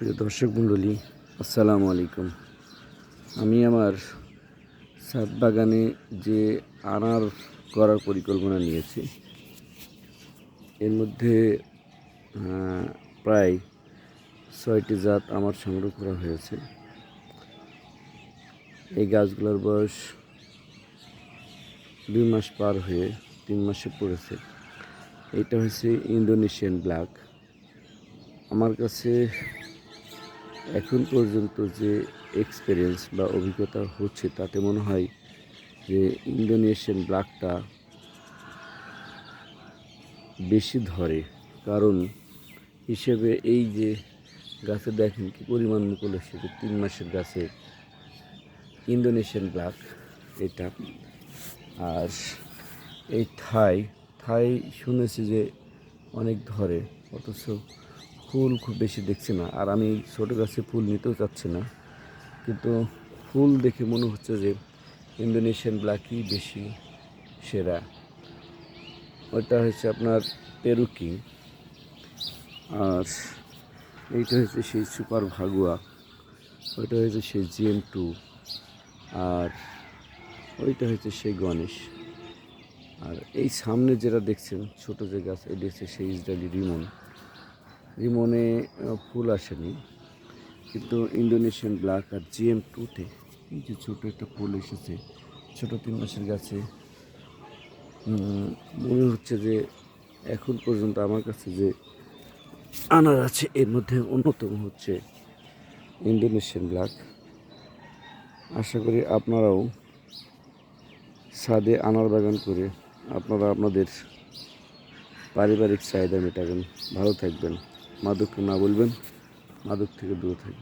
প্রিয় দর্শক মণ্ডলী, আসসালামু আলাইকুম। আমি আমার ছাদ বাগানে যে আনার করার পরিকল্পনা নিয়েছি, এর মধ্যে প্রায় ছয়টি জাত আমার সংগ্রহ করা হয়েছে। এই গাছগুলোর বয়স দুই মাস পার হয়ে তিন মাসে পড়েছে। এটা হচ্ছে ইন্দোনেশিয়ান ব্ল্যাক। আমার কাছে এখন পর্যন্ত যে এক্সপিরিয়েন্স বা অভিজ্ঞতা হচ্ছে, তাতে মনে হয় যে ইন্দোনেশিয়ান ব্ল্যাকটা বেশি ধরে। কারণ হিসেবে এই যে গাছে দেখেন কি পরিমাণ মুকুল এসেছে তিন মাসের গাছে ইন্দোনেশিয়ান ব্ল্যাক এটা। আর এই থাই থাই শুনেছি যে অনেক ধরে, অথচ ফুল খুব বেশি দেখছি না। আর আমি ছোটো গাছে ফুল নিতেও চাচ্ছি না। কিন্তু ফুল দেখে মনে হচ্ছে যে ইন্দোনেশিয়ান ব্ল্যাকই বেশি সেরা। ওটা হচ্ছে আপনার পেরুকি আর এইটা হচ্ছে সেই সুপার ভাগুয়া। ওইটা হচ্ছে সেই জিএম টু। আর ওইটা হচ্ছে সেই গণেশ। আর এই সামনে যেটা দেখছেন, ছোট যে গাছ এটা হচ্ছে সেই ইসরায়েলি রিমন। রিমনে ফুল আসেনি। কিন্তু ইন্দোনেশিয়ান ব্ল্যাক আর জিএম টুতে এই যে ছোটো একটা ফুল এসেছে, ছোটো তিন মাসের গাছে। মনে হচ্ছে যে এখন পর্যন্ত আমার কাছে যে আনার আছে, এর মধ্যে অন্যতম হচ্ছে ইন্দোনেশিয়ান ব্ল্যাক। আশা করি আপনারাও ছাদে আনার বাগান করে আপনারা আপনাদের পারিবারিক চাহিদা মেটাবেন। ভালো থাকবেন। মাদককে না বলবেন মাদক থেকে দূরে থাকবেন।